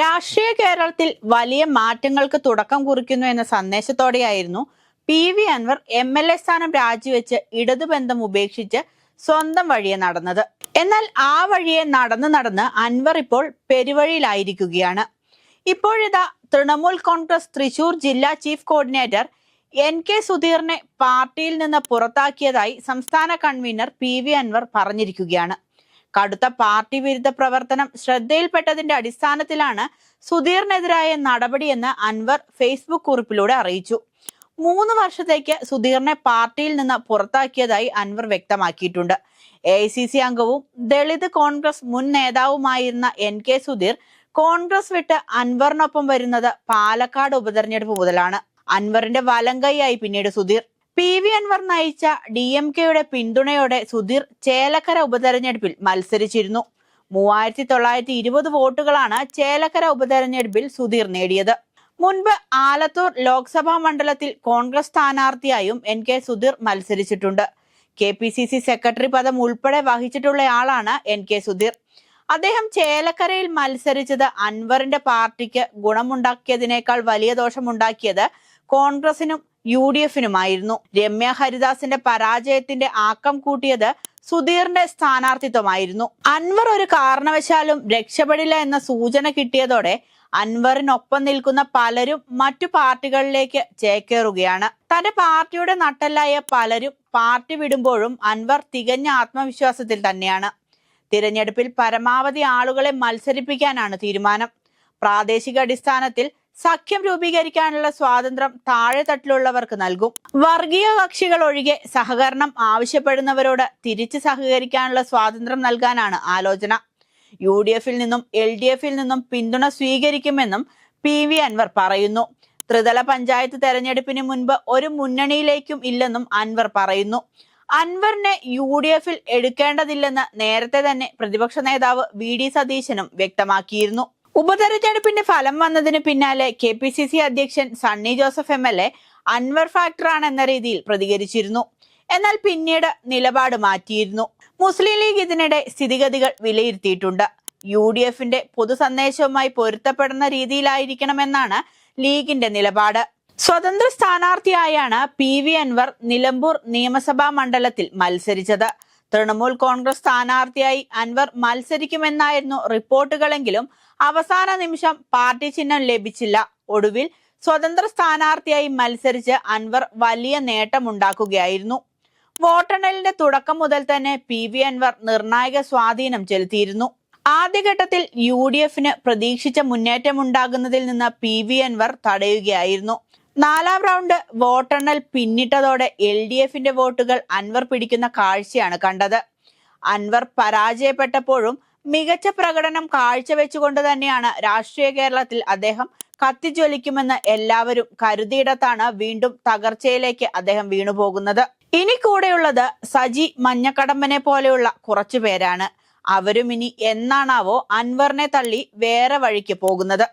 രാഷ്ട്രീയ കേരളത്തിൽ വലിയ മാറ്റങ്ങൾക്ക് തുടക്കം കുറിക്കുന്നു എന്ന സന്ദേശത്തോടെയായിരുന്നു P V Anvar M L A സ്ഥാനം രാജിവെച്ച് ഇടതുബന്ധം ഉപേക്ഷിച്ച് സ്വന്തം വഴിയെ നടന്നത്. എന്നാൽ ആ വഴിയെ നടന്ന് നടന്ന് അൻവർ ഇപ്പോൾ പെരുവഴിയിലായിരിക്കുകയാണ്. ഇപ്പോഴിതാ തൃണമൂൽ കോൺഗ്രസ് തൃശൂർ ജില്ലാ ചീഫ് കോർഡിനേറ്റർ എൻ കെ സുധീറിനെ പാർട്ടിയിൽ നിന്ന് പുറത്താക്കിയതായി സംസ്ഥാന കൺവീനർ പി വി അൻവർ പറഞ്ഞിരിക്കുകയാണ്. കടുത്ത പാർട്ടി വിരുദ്ധ പ്രവർത്തനം ശ്രദ്ധയിൽപ്പെട്ടതിന്റെ അടിസ്ഥാനത്തിലാണ് സുധീറിനെതിരായ നടപടിയെന്ന് അൻവർ ഫേസ്ബുക്ക് കുറിപ്പിലൂടെ അറിയിച്ചു. മൂന്ന് വർഷത്തേക്ക് സുധീറിനെ പാർട്ടിയിൽ നിന്ന് പുറത്താക്കിയതായി അൻവർ വ്യക്തമാക്കിയിട്ടുണ്ട്. എ അംഗവും ദളിത് കോൺഗ്രസ് മുൻ നേതാവുമായിരുന്ന എൻ കെ സുധീർ കോൺഗ്രസ് വിട്ട് അൻവറിനൊപ്പം വരുന്നത് പാലക്കാട് ഉപതെരഞ്ഞെടുപ്പ് മുതലാണ്. അൻവറിന്റെ വലങ്കൈയായി പിന്നീട് സുധീർ. പി വി അൻവർ നയിച്ച ഡി എം കെയുടെ പിന്തുണയോടെ സുധീർ ചേലക്കര ഉപതെരഞ്ഞെടുപ്പിൽ മത്സരിച്ചിരുന്നു. മൂവായിരത്തി തൊള്ളായിരത്തി ഇരുപത് വോട്ടുകളാണ് ചേലക്കര ഉപതെരഞ്ഞെടുപ്പിൽ സുധീർ നേടിയത്. മുൻപ് ആലത്തൂർ ലോക്സഭാ മണ്ഡലത്തിൽ കോൺഗ്രസ് സ്ഥാനാർത്ഥിയായും N K Sudheer മത്സരിച്ചിട്ടുണ്ട്. K P C C secretary പദം ഉൾപ്പെടെ വഹിച്ചിട്ടുള്ളയാളാണ് എൻ കെ സുധീർ. അദ്ദേഹം ചേലക്കരയിൽ മത്സരിച്ചത് അൻവറിന്റെ പാർട്ടിക്ക് ഗുണമുണ്ടാക്കിയതിനേക്കാൾ വലിയ ദോഷമുണ്ടാക്കിയത് കോൺഗ്രസിനും യു ഡി എഫിനുമായിരുന്നു. രമ്യ ഹരിദാസിന്റെ പരാജയത്തിന്റെ ആക്കം കൂട്ടിയത് സുധീറിന്റെ സ്ഥാനാർത്ഥിത്വമായിരുന്നു. അൻവർ ഒരു കാരണവശാലും രക്ഷപ്പെടില്ല എന്ന സൂചന കിട്ടിയതോടെ അൻവറിനൊപ്പം നിൽക്കുന്ന പലരും മറ്റു പാർട്ടികളിലേക്ക് ചേക്കേറുകയാണ്. തന്റെ പാർട്ടിയുടെ നട്ടല്ലായ പലരും പാർട്ടി വിടുമ്പോഴും അൻവർ തികഞ്ഞ ആത്മവിശ്വാസത്തിൽ തന്നെയാണ്. തിരഞ്ഞെടുപ്പിൽ പരമാവധി ആളുകളെ മത്സരിപ്പിക്കാനാണ് തീരുമാനം. പ്രാദേശിക അടിസ്ഥാനത്തിൽ സഖ്യം രൂപീകരിക്കാനുള്ള സ്വാതന്ത്ര്യം താഴെത്തട്ടിലുള്ളവർക്ക് നൽകും. വർഗീയ കക്ഷികൾ ഒഴികെ സഹകരണം ആവശ്യപ്പെടുന്നവരോട് തിരിച്ചു സഹകരിക്കാനുള്ള സ്വാതന്ത്ര്യം നൽകാനാണ് ആലോചന. യു ഡി എഫിൽ നിന്നും എൽ ഡി എഫിൽ നിന്നും പിന്തുണ സ്വീകരിക്കുമെന്നും പി വി അൻവർ പറയുന്നു. ത്രിതല പഞ്ചായത്ത് തെരഞ്ഞെടുപ്പിന് മുൻപ് ഒരു മുന്നണിയിലേക്കും ഇല്ലെന്നും അൻവർ പറയുന്നു. അൻവറിനെ യു ഡി എഫിൽ എടുക്കേണ്ടതില്ലെന്ന് നേരത്തെ തന്നെ പ്രതിപക്ഷ നേതാവ് വി ഡി സതീശനും വ്യക്തമാക്കിയിരുന്നു. ഉപതെരഞ്ഞെടുപ്പിന്റെ ഫലം വന്നതിന് പിന്നാലെ കെ പി സി സി അധ്യക്ഷൻ Sunny Joseph M L A Anvar ഫാക്ടറാണ് എന്ന രീതിയിൽ പ്രതികരിച്ചിരുന്നു. എന്നാൽ പിന്നീട് നിലപാട് മാറ്റിയിരുന്നു. മുസ്ലിം ലീഗ് ഇതിനിടെ സ്ഥിതിഗതികൾ വിലയിരുത്തിയിട്ടുണ്ട്. യു ഡി എഫിന്റെ പൊതു സന്ദേശവുമായി പൊരുത്തപ്പെടുന്ന രീതിയിലായിരിക്കണമെന്നാണ് ലീഗിന്റെ നിലപാട്. സ്വതന്ത്ര സ്ഥാനാർത്ഥിയായാണ് പി വി അൻവർ നിലമ്പൂർ നിയമസഭാ മണ്ഡലത്തിൽ മത്സരിച്ചത്. തൃണമൂൽ കോൺഗ്രസ് സ്ഥാനാർത്ഥിയായി അൻവർ മത്സരിക്കുമെന്നായിരുന്നു റിപ്പോർട്ടുകളെങ്കിലും അവസാന നിമിഷം പാർട്ടി ചിഹ്നം ലഭിച്ചില്ല. ഒടുവിൽ സ്വതന്ത്ര സ്ഥാനാർത്ഥിയായി മത്സരിച്ച് അൻവർ വലിയ നേട്ടമുണ്ടാക്കുകയായിരുന്നു. വോട്ടെണ്ണലിന്റെ തുടക്കം മുതൽ തന്നെ പി വി അൻവർ നിർണായക സ്വാധീനം ചെലുത്തിയിരുന്നു. ആദ്യഘട്ടത്തിൽ യു ഡി എഫിന് പ്രതീക്ഷിച്ച മുന്നേറ്റമുണ്ടാകുന്നതിൽ നിന്ന് പി വി അൻവർ തടയുകയായിരുന്നു. നാലാം റൗണ്ട് വോട്ടെണ്ണൽ പിന്നിട്ടതോടെ എൽ ഡി എഫിന്റെ വോട്ടുകൾ അൻവർ പിടിക്കുന്ന കാഴ്ചയാണ് കണ്ടത്. അൻവർ പരാജയപ്പെട്ടപ്പോഴും മികച്ച പ്രകടനം കാഴ്ചവെച്ചുകൊണ്ട് തന്നെയാണ് രാഷ്ട്രീയ കേരളത്തിൽ അദ്ദേഹം കത്തിജ്വലിക്കുമെന്ന് എല്ലാവരും കരുതിയിടത്താണ് വീണ്ടും തകർച്ചയിലേക്ക് അദ്ദേഹം വീണുപോകുന്നത്. ഇനി കൂടെയുള്ളത് സജി മഞ്ഞക്കടമ്പനെ പോലെയുള്ള കുറച്ചു പേരാണ് അവരും ഇനി എന്നാണാവോ അൻവറിനെ തള്ളി വേറെ വഴിക്ക് പോകുന്നത്.